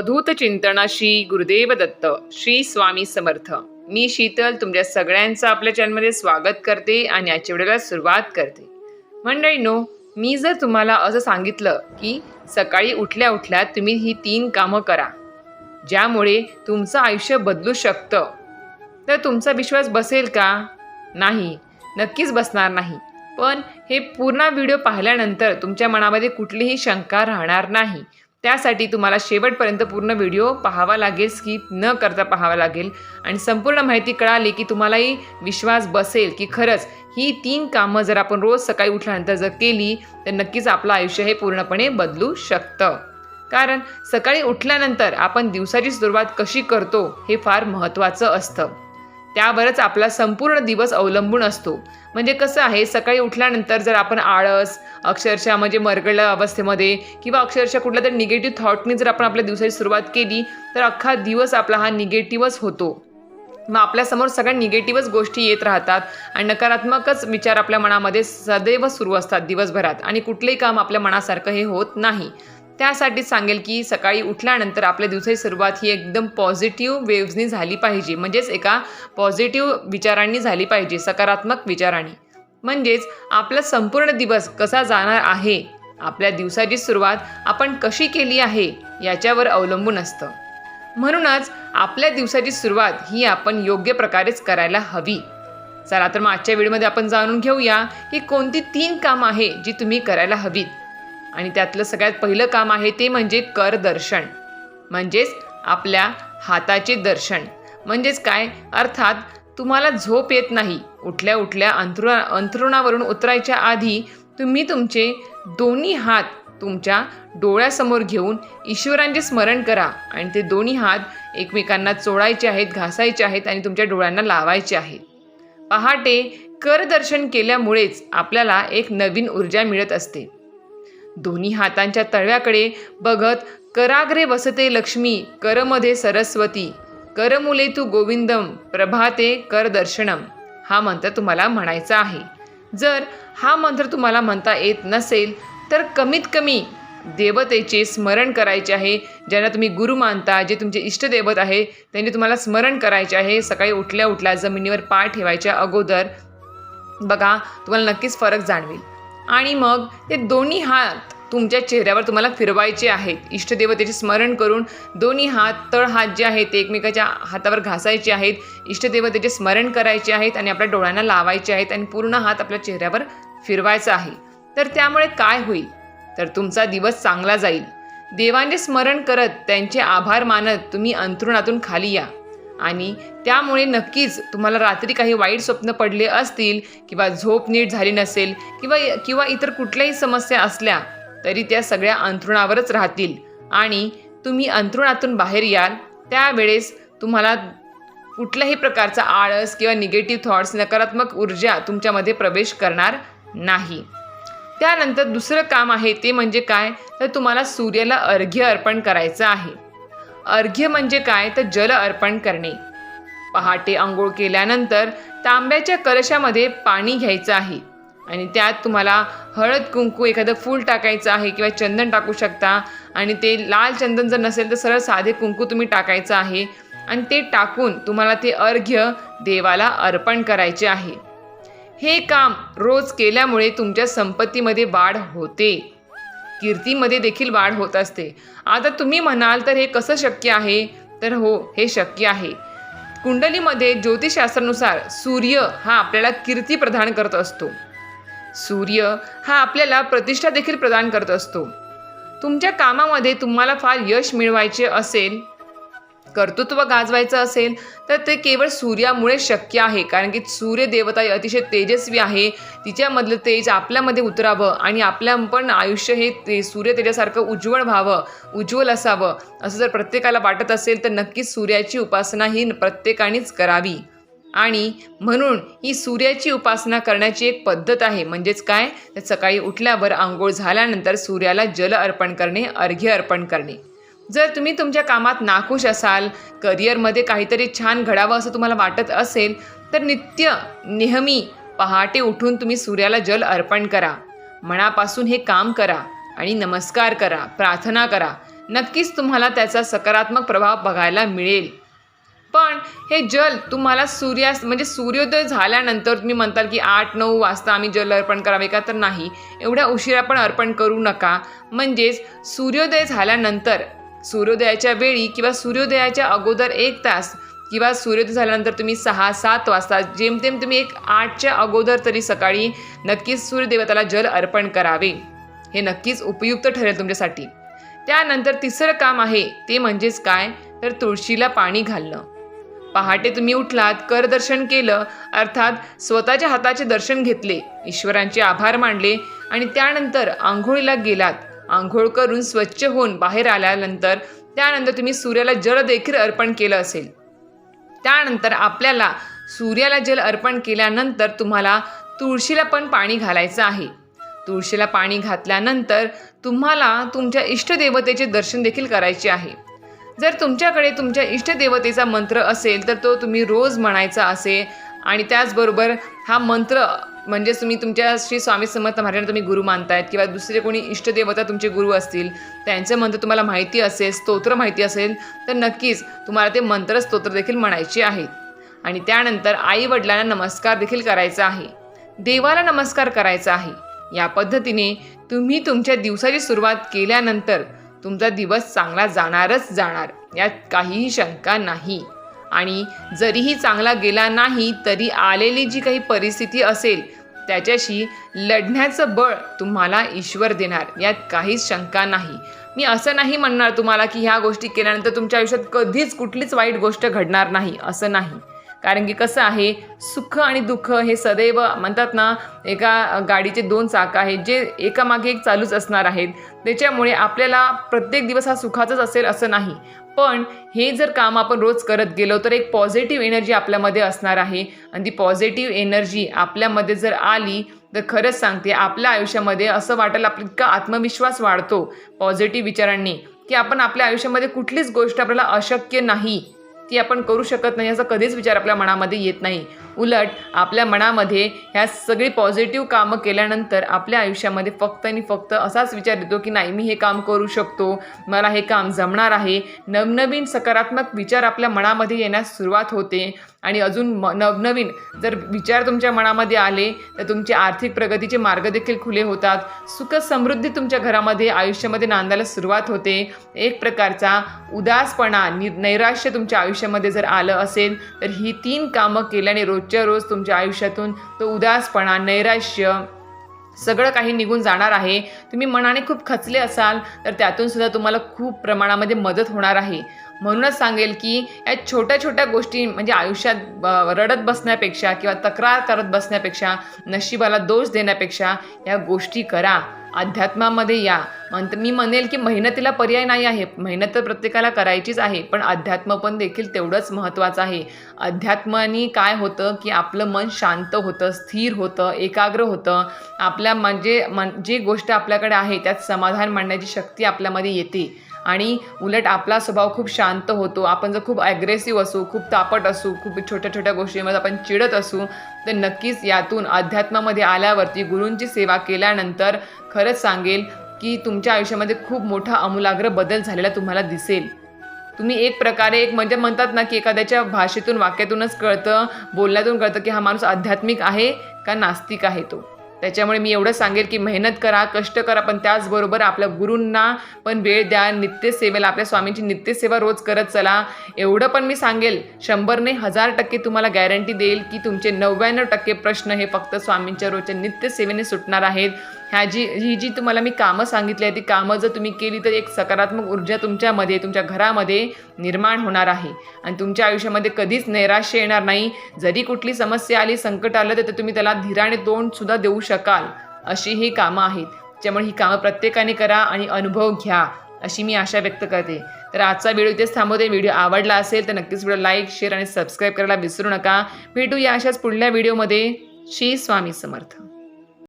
अवधूत चिंतनाशी गुरुदेव दत्त श्री स्वामी समर्थ. मी शीतल तुमच्या सगळ्यांचं आपल्या चॅनलमध्ये स्वागत करते आणि आजच्या वेळेला सुरुवात करते. मंडळीनो मी जर तुम्हाला असं सांगितलं की सकाळी उठल्या उठल्या तुम्ही ही तीन कामं करा ज्यामुळे तुमचं आयुष्य बदलू शकतं. तर तुमचा विश्वास बसेल का? नाही नक्कीच बसणार नाही. पण हे पूर्ण व्हिडिओ पाहिल्यानंतर तुमच्या मनामध्ये कुठलीही शंका राहणार नाही. त्यासाठी तुम्हाला शेवटपर्यंत पूर्ण व्हिडिओ पाहावा लागेल स्किप न करता पाहावा लागेल. आणि संपूर्ण माहिती कळाली की तुम्हालाही विश्वास बसेल की खरंच ही तीन कामं जर आपण रोज सकाळी उठल्यानंतर जर केली तर नक्कीच आपलं आयुष्य हे पूर्णपणे बदलू शकतं. कारण सकाळी उठल्यानंतर आपण दिवसाची सुरुवात कशी करतो हे फार महत्त्वाचं असतं. त्यावरच आपला संपूर्ण दिवस अवलंबून असतो. म्हणजे कसं आहे सकाळी उठल्यानंतर जर आपण आळस अक्षरशः म्हणजे मरगळल्या अवस्थेमध्ये किंवा अक्षरशः कुठल्या तरी निगेटिव्ह थॉटनी जर आपण आपल्या दिवसाची सुरुवात केली तर अख्खा दिवस आपला हा निगेटिव्हच होतो. मग आपल्यासमोर सगळ्या निगेटिव्हच गोष्टी येत राहतात आणि नकारात्मकच विचार आपल्या मनामध्ये सदैव सुरू असतात दिवसभरात. आणि कुठलेही काम आपल्या मनासारखं हे होत नाही. त्यासाठी सांगेल की सकाळी उठल्यानंतर आपल्या दिवसाची सुरुवात ही एकदम पॉझिटिव्ह वेव्सनी झाली पाहिजे. म्हणजेच एका पॉझिटिव्ह विचारांनी झाली पाहिजे सकारात्मक विचारांनी. म्हणजेच आपला संपूर्ण दिवस कसा जाणार आहे आपल्या दिवसाची सुरुवात आपण कशी केली आहे याच्यावर अवलंबून असतं. म्हणूनच आपल्या दिवसाची सुरुवात ही आपण योग्य प्रकारेच करायला हवी. चला तर मग आजच्या व्हिडिओमध्ये आपण जाणून घेऊया की कोणती तीन कामं आहे जी तुम्ही करायला हवीत. आणि त्यातलं सगळ्यात पहिलं काम आहे ते म्हणजे कर दर्शन. म्हणजेच आपल्या हाताचे दर्शन. म्हणजेच काय? अर्थात तुम्हाला झोप येत नाही. उठल्या उठल्या अंथरुणा अंथरुणावरून उतरायच्या आधी तुम्ही तुमचे दोन्ही हात तुमच्या डोळ्यासमोर घेऊन ईश्वरांचे स्मरण करा. आणि ते दोन्ही हात एकमेकांना चोळायचे आहेत घासायचे आहेत आणि तुमच्या डोळ्यांना लावायचे आहेत. पहाटे कर दर्शन केल्यामुळेच आपल्याला एक नवीन ऊर्जा मिळत असते. दोन्ही हातांच्या तळव्याकडे बघत कराग्रे वसते लक्ष्मी करमध्ये सरस्वती. करमुले तू गोविंदम प्रभाते कर दर्शनम. हा मंत्र तुम्हाला म्हणायचा आहे. जर हा मंत्र तुम्हाला म्हणता येत नसेल तर कमीत कमी देवतेचे स्मरण करायचे आहे ज्यांना तुम्ही गुरु मानता जे तुमचे इष्टदेवत आहे त्यांनी तुम्हाला स्मरण करायचे आहे. सकाळी उठल्या उठल्या जमिनीवर पाय ठेवायच्या अगोदर बघा तुम्हाला नक्कीच फरक जाणवेल. आणि मग ते दोन्ही हात तुमच्या चेहऱ्यावर तुम्हाला फिरवायचे आहेत. इष्टदेवतेचे स्मरण करून दोन्ही हात तळ हात जे आहेत ते एकमेकाच्या हातावर घासायचे आहेत. इष्टदेवतेचे स्मरण करायचे आहेत आणि आपल्या डोळ्यांना लावायचे आहेत आणि पूर्ण हात आपल्या चेहऱ्यावर फिरवायचा आहे. तर त्यामुळे काय होईल? तर तुमचा दिवस चांगला जाईल. देवांचे स्मरण करत त्यांचे आभार मानत तुम्ही अंथरुणातून खाली या. आणि त्यामुळे नक्कीच तुम्हाला रात्री काही वाईट स्वप्न पडले असतील किंवा झोप नीट झाली नसेल किंवा किंवा इतर कुठल्याही समस्या असल्या तरी त्या सगळ्या अंथरुणावरच राहतील. आणि तुम्ही अंथरुणातून बाहेर याल त्यावेळेस तुम्हाला कुठल्याही प्रकारचा आळस किंवा निगेटिव्ह थॉट्स नकारात्मक ऊर्जा तुमच्यामध्ये प्रवेश करणार नाही. त्यानंतर दुसरं काम आहे ते म्हणजे काय? तर तुम्हाला सूर्याला अर्घ्य अर्पण करायचं आहे. अर्घ्य म्हणजे काय? तर जल अर्पण करणे. पहाटे आंघोळ केल्यानंतर तांब्याच्या कलशामध्ये पाणी घ्यायचं आहे. आणि त्यात तुम्हाला हळद कुंकू एखादं फूल टाकायचं आहे किंवा चंदन टाकू शकता. आणि ते लाल चंदन जर नसेल तर सरळ साधे कुंकू तुम्ही टाकायचं आहे. आणि ते टाकून तुम्हाला ते अर्घ्य देवाला अर्पण करायचे आहे. हे काम रोज केल्यामुळे तुमच्या संपत्तीमध्ये वाढ होते. कीर्तीमध्ये देखील वाढ होत असते. आता तुम्ही म्हणाल तर हे कसं शक्य आहे? तर हो हे शक्य आहे. कुंडलीमध्ये ज्योतिषशास्त्रानुसार सूर्य हा आपल्याला कीर्ती प्रदान करत असतो. सूर्य हा आपल्याला प्रतिष्ठा देखील प्रदान करत असतो. तुमच्या कामामध्ये तुम्हाला फार यश मिळवायचे असेल कर्तृत्व गाजवायचं असेल तर ते केवळ सूर्यामुळे शक्य आहे. कारण की सूर्यदेवता ही अतिशय तेजस्वी आहे. तिच्यामधलं तेज आपल्यामध्ये उतरावं आणि आपल्या पण आयुष्य हे ते सूर्य तेजासारखं उज्ज्वल व्हावं उज्ज्वल असावं. असं जर प्रत्येकाला वाटत असेल तर नक्कीच सूर्याची उपासना ही प्रत्येकानेच करावी. आणि म्हणून ही सूर्याची उपासना करण्याची एक पद्धत आहे. म्हणजेच काय? तर सकाळी उठल्यावर आंघोळ झाल्यानंतर सूर्याला जल अर्पण करणे अर्घ्य अर्पण करणे. जर तुम्ही तुमच्या कामात नाखुश असाल करिअरमध्ये काहीतरी छान घडावं असं तुम्हाला वाटत असेल तर नित्य नेहमी पहाटे उठून तुम्ही सूर्याला जल अर्पण करा. मनापासून हे काम करा आणि नमस्कार करा प्रार्थना करा. नक्कीच तुम्हाला त्याचा सकारात्मक प्रभाव बघायला मिळेल. पण हे जल तुम्हाला सूर्यास्त म्हणजे सूर्योदय झाल्यानंतर तुम्ही म्हणताल की आठ नऊ वाजता आम्ही जल अर्पण करावे का? तर नाही. एवढ्या उशिरा पण अर्पण करू नका. म्हणजेच सूर्योदय झाल्यानंतर सूर्योदयाच्या वेळी किंवा सूर्योदयाच्या अगोदर एक तास किंवा सूर्योदय झाल्यानंतर तुम्ही सहा सात वाजता जेमतेम तुम्ही एक आठच्या अगोदर तरी सकाळी नक्कीच सूर्यदेवताला जल अर्पण करावे. हे नक्कीच उपयुक्त ठरेल तुमच्यासाठी. त्यानंतर तिसरं काम आहे ते म्हणजेच काय? तर तुळशीला पाणी घालणं. पहाटे तुम्ही उठलात कर दर्शन केलं अर्थात स्वतःच्या हाताचे दर्शन घेतले ईश्वरांचे आभार मानले आणि त्यानंतर आंघोळीला गेलात. आंघोळ करून स्वच्छ होऊन बाहेर आल्यानंतर त्यानंतर तुम्ही सूर्याला जल देखील अर्पण केलं असेल. त्यानंतर आपल्याला सूर्याला जल अर्पण केल्यानंतर तुम्हाला तुळशीला पण पाणी घालायचं आहे. तुळशीला पाणी घातल्यानंतर तुम्हाला तुमच्या इष्टदेवतेचे दर्शन देखील करायचे आहे. जर तुमच्याकडे तुमच्या इष्टदेवतेचा मंत्र असेल तर तो तुम्ही रोज म्हणायचा असेल आणि त्याचबरोबर हा मंत्र म्हणजेच तुम्ही तुमच्या श्री स्वामी समर्थ महाराजांना तुम्ही गुरु मानतायत किंवा दुसरे कोणी इष्टदेवता तुमचे गुरु असतील त्यांचं मंत्र तुम्हाला माहिती असेल स्तोत्र माहिती असेल तर नक्कीच तुम्हाला ते मंत्र स्तोत्र देखील म्हणायचे आहेत आणि त्यानंतर आई वडिलांना नमस्कार देखील करायचा आहे. देवाला नमस्कार करायचा आहे. या पद्धतीने तुम्ही तुमच्या दिवसाची सुरुवात केल्यानंतर तुमचा दिवस चांगला जाणारच जाणार. यात काहीही शंका नाही. आणि जरीही चांगला गेला नाही तरी आलेली जी काही परिस्थिती असेल त्याच्याशी लढण्याचं बळ तुम्हाला ईश्वर देणार यात काहीच शंका नाही. मी असं नाही म्हणणार तुम्हाला की ह्या गोष्टी केल्यानंतर तुमच्या आयुष्यात कधीच कुठलीच वाईट गोष्ट घडणार नाही असं नाही. कारण की कसं आहे सुख आणि दुःख हे सदैव म्हणतात ना एका गाडीचे दोन चाक आहेत जे एकामागे एक चालूच असणार आहेत. त्याच्यामुळे आपल्याला प्रत्येक दिवस हा सुखाचाच असेल असं नाही. पण हे जर काम आपण रोज करत गेलो तर एक पॉझिटिव्ह एनर्जी आपल्यामध्ये असणार आहे. आणि ती पॉझिटिव्ह एनर्जी आपल्यामध्ये जर आली तर खरंच सांगते आपल्या आयुष्यामध्ये असं वाटेल आपला इतका आत्मविश्वास वाढतो पॉझिटिव्ह विचारांनी की आपण आपल्या आयुष्यामध्ये कुठलीच गोष्ट आपल्याला अशक्य नाही. ती आपण करू शकत नाही असा कधीच विचार आपल्या मनामध्ये येत नाही. उलट आपल्या मनामध्ये ह्या सगळी पॉझिटिव्ह कामं केल्यानंतर आपल्या आयुष्यामध्ये फक्त आणि फक्त असाच विचार येतो की नाही मी हे काम करू शकतो मला हे काम जमणार आहे. नवनवीन सकारात्मक विचार आपल्या मनामध्ये येण्यास सुरुवात होते. आणि अजून म नवनवीन जर विचार तुमच्या मनामध्ये आले तर तुमचे आर्थिक प्रगतीचे मार्ग देखील खुले होतात. सुख समृद्धी तुमच्या घरामध्ये आयुष्यामध्ये नांदायला सुरुवात होते. एक प्रकारचा उदासपणा नि नैराश्य तुमच्या आयुष्यामध्ये जर आलं असेल तर ही तीन कामं केल्याने रोजच्या रोज तुमच्या आयुष्यातून तो उदासपणा नैराश्य सगळं काही निघून जाणार आहे. तुम्ही मनाने खूप खचले असाल तर त्यातून सुद्धा तुम्हाला खूप प्रमाणामध्ये मदत होणार आहे. म्हणूनच सांगेल की या छोट्या छोट्या गोष्टी म्हणजे आयुष्यात ब- रडत बसण्यापेक्षा किंवा तक्रार करत बसण्यापेक्षा नशिबाला दोष देण्यापेक्षा या गोष्टी करा. अध्यात्मामध्ये या. म्हणत मी म्हणेल की मेहनतीला पर्याय नाही आहे. मेहनत तर प्रत्येकाला करायचीच आहे पण अध्यात्म पण देखील तेवढंच महत्त्वाचं आहे. अध्यात्मानी काय होतं की आपलं मन शांत होतं स्थिर होतं एकाग्र होतं. आपल्या म्हणजे मन जी गोष्ट आपल्याकडे आहे त्यात समाधान मांडण्याची शक्ती आपल्यामध्ये येते. आणि उलट आपला स्वभाव खूप शांत होतो. आपण जर खूप ॲग्रेसिव्ह असू खूप तापट असू खूप छोट्या छोट्या गोष्टींमध्ये आपण चिडत असू तर नक्कीच यातून अध्यात्मामध्ये आल्यावरती गुरूंची सेवा केल्यानंतर खरंच सांगेल की तुमच्या आयुष्यामध्ये खूप मोठा आमूलाग्र बदल झालेला तुम्हाला दिसेल. तुम्ही एक प्रकारे एक म्हणजे म्हणतात ना की एखाद्याच्या भाषेतून वाक्यातूनच कळतं बोलण्यातून कळतं की हा माणूस आध्यात्मिक आहे का नास्तिक आहे तो. त्याच्यामुळे मी एवढं सांगेल की मेहनत करा कष्ट करा पण त्याचबरोबर आपल्या गुरूंना पण वेळ द्या नित्यसेवेला आपल्या स्वामींची नित्यसेवा रोज करत चला. एवढं पण मी सांगेल शंभरने हजार टक्के तुम्हाला गॅरंटी देईल की तुमचे नव्याण्णव टक्के प्रश्न हे फक्त स्वामींच्या रोजच्या नित्यसेवेने सुटणार आहेत. ह्या जी ही जी तुम्हाला मी कामं सांगितली आहे ती कामं जर तुम्ही केली तर एक सकारात्मक ऊर्जा तुमच्यामध्ये तुमच्या घरामध्ये निर्माण होणार आहे. आणि तुमच्या आयुष्यामध्ये कधीच नैराश्य येणार नाही. जरी कुठली समस्या आली संकट आलं तर तुम्ही त्याला धीराने तोंडसुद्धा देऊ शकाल. अशी ही कामं आहेत. त्यामुळे ही कामं प्रत्येकाने करा आणि अनुभव घ्या अशी मी आशा व्यक्त करते. तर आजचा व्हिडिओ इथेच थांबवते. व्हिडिओ आवडला असेल तर नक्कीच व्हिडिओ लाईक शेअर आणि सबस्क्राईब करायला विसरू नका. भेटू या अशाच पुढल्या व्हिडिओमध्ये. श्री स्वामी समर्थ.